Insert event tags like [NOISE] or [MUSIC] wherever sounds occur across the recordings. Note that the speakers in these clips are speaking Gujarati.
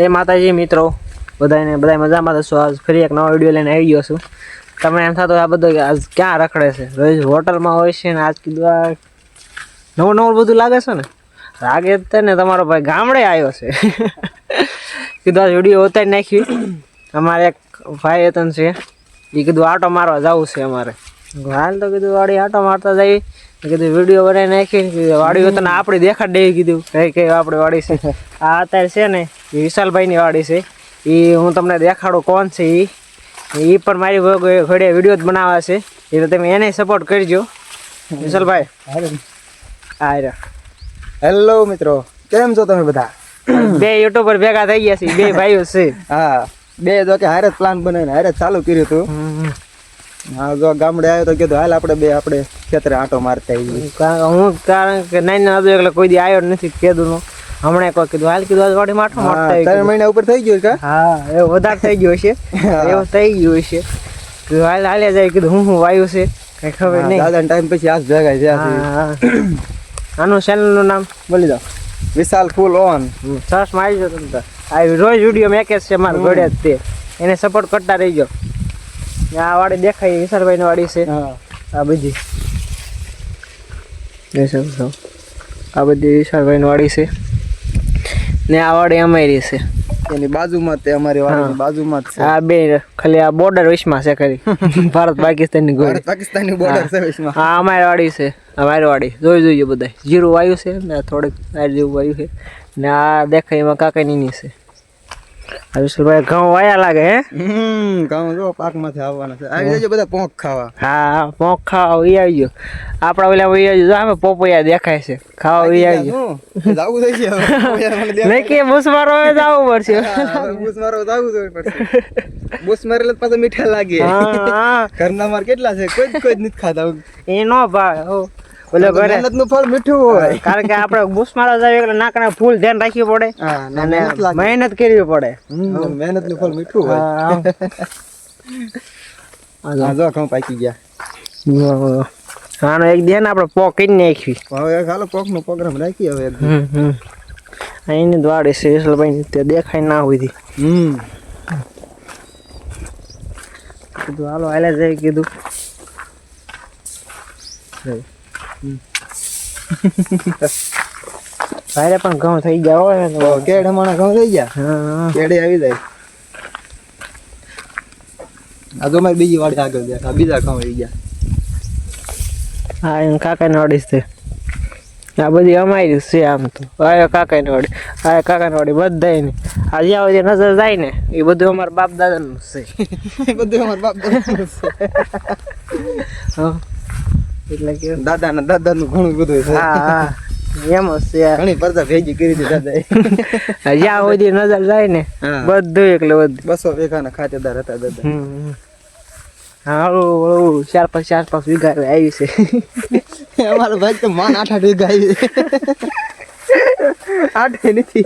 એ માતાજી, મિત્રો. બધાને બધા મજામાં થશો આજ ફરી એક નવો વીડિયો લઈને આવી ગયો છું. તમે એમ થતો આ બધો આજ ક્યાં રખડે છે? રોજ હોટલમાં હોય છે ને આજ કીધું આ નવું નવું બધું લાગે છે ને? લાગે જ ને તમારો ભાઈ ગામડે આવ્યો છે. [LAUGHS] કીધું આજ વીડિયો ઉતારી નાખી. અમારે એક ભાઈ હતા છે એ કીધું આટો મારવા જવું છે અમારે. હાલ તો કીધું વાડી આટો મારતા જઈએ. કીધું વીડિયો બનાવી નાખીને કીધું વાડી તને આપણે દેખાડ દે કીધું. કઈ કઈ આપણી વાડી છે? આ અત્યારે છે ને એ વિશાલભાઈની વાડી છે. એ હું તમને દેખાડું કોણ છે એ એ પણ મારી ઘડે વીડિયો જ બનાવવા છે. એટલે તમે એને સપોર્ટ કરજો. વિશાલભાઈ. હા રહ્યો હેલો મિત્રો કેમ છો તમે બધા? બે યુટ્યુબર ભેગા થઈ ગયા છે બે ભાઈઓ છે. હા બે જો કે હારે પ્લાન બનાવીને હારે ચાલુ કર્યું હતું. હા જો ગામડે આવ્યો તો કીધું હાલ આપણે બે આપણે ખેતરે આંટો મારતા આવીએ. હું કારણ કે નાઈ ના હતું એટલે કોઈ દી આવ્યો નથી નો. હમણાં કોઈ કીધું હાલ કીધું વાડી માટો હા, માટતા ત્રણ મહિના ઉપર થઈ ગયું કા હા એ વધારે થઈ ગયું છે એવું થઈ ગયું છે કીધું હાલ હાલ્યા જાય. કીધું હું હું વાયુ છે? કઈ ખબર નહીં. દાદા ટાઈમ પછી આજ ભેગા છે. આનું ચેનલનું નામ? બોલી દો. Vishal full on. સરસ મારી આવી તમે. આ રોજ વીડિયો મેકેજ છે મારા ઘોડે જ તે. એને સપોર્ટ કરતા રહીજો. આ વાડી દેખાય વિશાલભાઈની વાડી છે. આ બધી. છો આ બધી વિશાલભાઈની વાડી છે. ને આ વાડી અમારી છે. એની બાજુમાં તે અમારી વાડીની બાજુમાં છે. આ બે ખાલી આ બોર્ડર વિશમાં છે ખરી [LAUGHS] ભારત પાકિસ્તાનની ભારત ગોળી પાકિસ્તાનની બોર્ડર સર્વિસમાં હા અમારી વાડી છે. અમારી વાડી. જોઈ જોઈએ બધા જીરું વાયુ છે ને થોડીક આ જેવું વાયુ છે. ને આ દેખાય એમાં કાકાની ની છે. ઘઉં વાયા લાગે હે? હમ ઘઉં જો પાકમાંથી આવવાના છે. આવી જજો બધા પોંખ ખાવા. હા પોંખ ખાવા ઈ આવી ગયો આપણા ઓલા ઈ આવી ગયો આમે પોપૈયા દેખાય છે. ખાવા ઈ આવી ગયો જાવું થઈ છે. [LAUGHS] નહીં કે બુસ મારો હવે જવું પડશે. હા, હવે બૂસ મારવા જાવું જ પડશે. [LAUGHS] બૂસ મારેલા પાછા મીઠા લાગે. ઘરના માર કેટલા છે? કોઈ કોઈ નથી ખાતા. એ નો ભાઈ હો. ઓલો ઘરે મહેનતનું ફળ મીઠું હોય. કારણ કે આપણે બુસ મારવા જાય એટલે નાકના ફૂલ ધ્યાન રાખવું પડે. અને મહેનત કરવી પડે. મહેનતનું ફળ મીઠું હોય. હા જો ઘઉં પાકી ગયા. આનો એક દે ને આપણે કરી નાખવી. હવે હાલો પોક નો પ્રોગ્રામ રાખી હવે અહીંની દ્વાડી છે વિશલભાઈ તે દેખાય ના હોય હમ. કીધું હાલો હાલે જાય કીધું. ભાઈરે પણ ઘઉં થઈ ગયા હોય ને કેડ હમણાં ઘઉં થઈ ગયા? કેડે આવી જાય. આ તો મારી બીજી વાડી આગળ જાય બીજા ઘઉં આવી ગયા. હા એમ કાકા વાડી છે આ બધી અમારી છે આમ તો. આ કાકાની વાડી આ કાકાની વાડી બધાય ને આ જ્યાં સુધી નજર જાય ને એ બધું અમારા બાપ દાદાનું છે. [LAUGHS] બધું અમારા બાપ દાદાનું છે. હા. એટલે કે દાદા ના દાદા નું ઘણું બધું છે. હા એમ છે. ઘણી પરદા ભેગી કરી હતી દાદા [LAUGHS] જ્યાં સુધી નજર જાય ને. બધું એટલે બધું. બસો વીઘાના ખાતેદાર હતા દાદા. હમ. હા ઓલું ઓલું ચાર પાંચ ચાર પાંચ વીઘા આવી છે. [LAUGHS] અમારો ભાઈ તો માન આઠ આઠ વીઘા આવી [LAUGHS] આઠ નથી.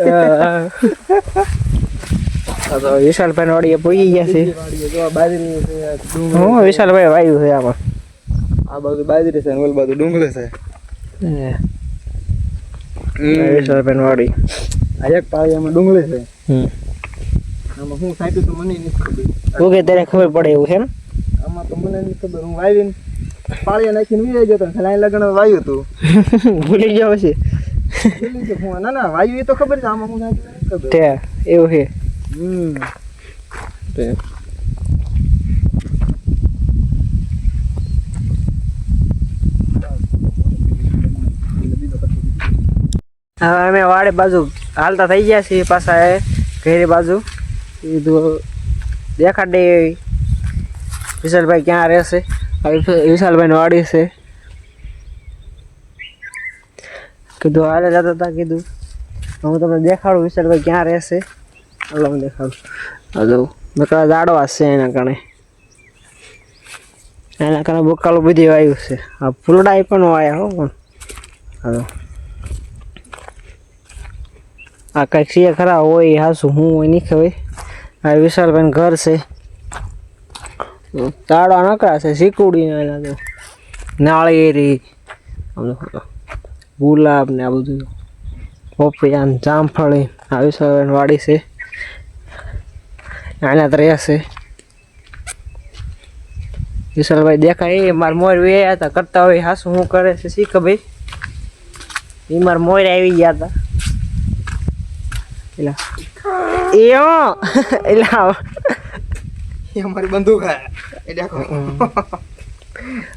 વિશાલભાઈ વાડીએ પૂગી ગયા છે. વિશાલભાઈ વાયુ છે આમાં. આ બાજુ બાજરી છે ને ઓલી બાજુ ડુંગળી છે. વાડી. આ એક પાળિયામાં ડુંગળી છે. આમાં હું સાચું તો મને નથી ખબર. ઓકે ખબર પડે એવું છે આમાં તો મને નથી ખબર. હું વાવીને પાળિયા નાખીને વી ગયો તો ખાલી લગન વાયું હતું [LAUGHS] ભૂલી જાવ પછી. ભૂલી ગયો. હું. ના ના વાયુ એ તો ખબર છે. આમાં હું સાચું ખબર. એવું છે. હમ. હવે અમે વાડે બાજુ હાલતા થઈ ગયા છીએ પાછા એ ઘેરી બાજુ. કીધું દેખાડે વિશાલભાઈ ક્યાં રહેશે વિશાલભાઈની વાડી છે. કીધું હાલે જતા હતા કીધું. હું તમને દેખાડું, વિશાલભાઈ ક્યાં રહેશે હાલો, હું દેખાડું. હલો નકરા જાડવા છે એના કારણે. એના કારણે બકાલું બધી વાયુ છે. આ ફૂલડાઈ પણ વાયા હો પણ. હાલો. આ કંઈક છે ખરા હોય હાસું, હું હોય નહીં ખબર. આ વિશાલભાઈ ઘર છે. તાળા નકરા છે શીકુડી એના તો. નાળિયેરી ગુલાબ ને આ બધું. પોપિયા ને જામફળી, આ વિશાલભાઈ વાડી છે. આના તો રહેશે વિશાલભાઈ દેખાય એ, મારા મોર વે હતા, કરતા હોય હાસું હું કરે છે, શીખ ભાઈ. એ મારા મોર આવી ગયા હતા. એલા એ હો એલા એ અમારી બંદૂક હે એ દેખો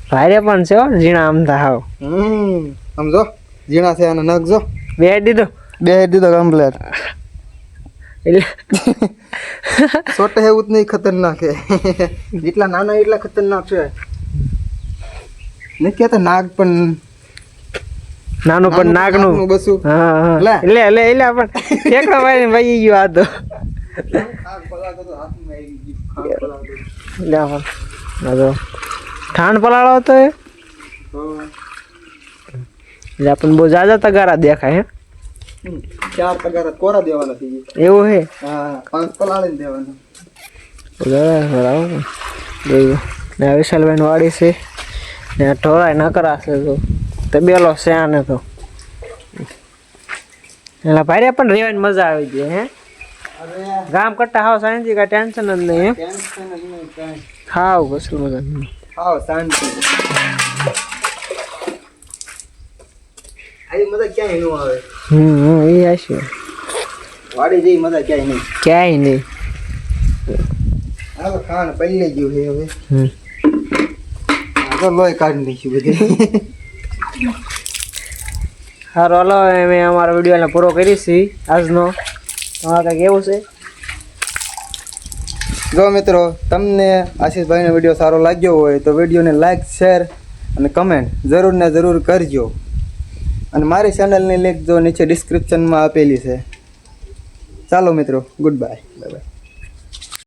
ભારે પણ છે હો ઝીણા આમ થા હાવ હમ સમજો ઝીણા છે અને નખ જો બે દીધો બે દીધો કમ્પ્લેટ છોટે એવું જ નહીં ખતરનાક છે જેટલા નાના એટલા ખતરનાક છે નહીં કહેતા નાગ પણ નાનું પણ નાગનું. બસું. હા હા. લે. એટલે એટલે એટલે પણ ઠેકડા મારીને ભાઈ ગયો આ તો. એટલે ઠાણ પલાળો હતો એ? એટલે આપણને બહુ જાજા તગારા દેખાય હે? ચાર પગાર કોરા દેવાના થઈ એવું હે? હા પાંચ પલાળી દેવાના. બરાબર બરાબર ને. વિશાલભાઈ વાડી છે. ને આ ના ન કરાશે તો. તે બેલો છે આને તો. એટલે ભાઈ પણ રેવાની મજા આવી ગઈ હે? ગામ કરતા હાવ શાંતિ કાંઈ ટેન્શન જ નહીં હે? હાવ કશું મજા હાવ શાંતિ. મજા ક્યાંય ન આવે. હમ એ હશે વાડી જઈ મજા ક્યાંય નહીં. ક્યાંય નહીં. આ તો ખાણ પડી ગયું છે હવે. હમ. આ તો લોહી કાઢી નાખ્યું બધું. સારું હલો અમે અમારો વિડીયોને પૂરો કરીશી આજનો. તમારે કંઈક એવું છે? જો મિત્રો તમને આશીષભાઈનો વીડિયો સારો લાગ્યો હોય તો વિડીયોને લાઇક શેર અને કમેન્ટ જરૂર ને જરૂર કરજો. અને મારી ચેનલની લિંક જો નીચે ડિસ્ક્રિપ્શનમાં આપેલી છે. ચાલો મિત્રો ગુડ બાય બાય બાય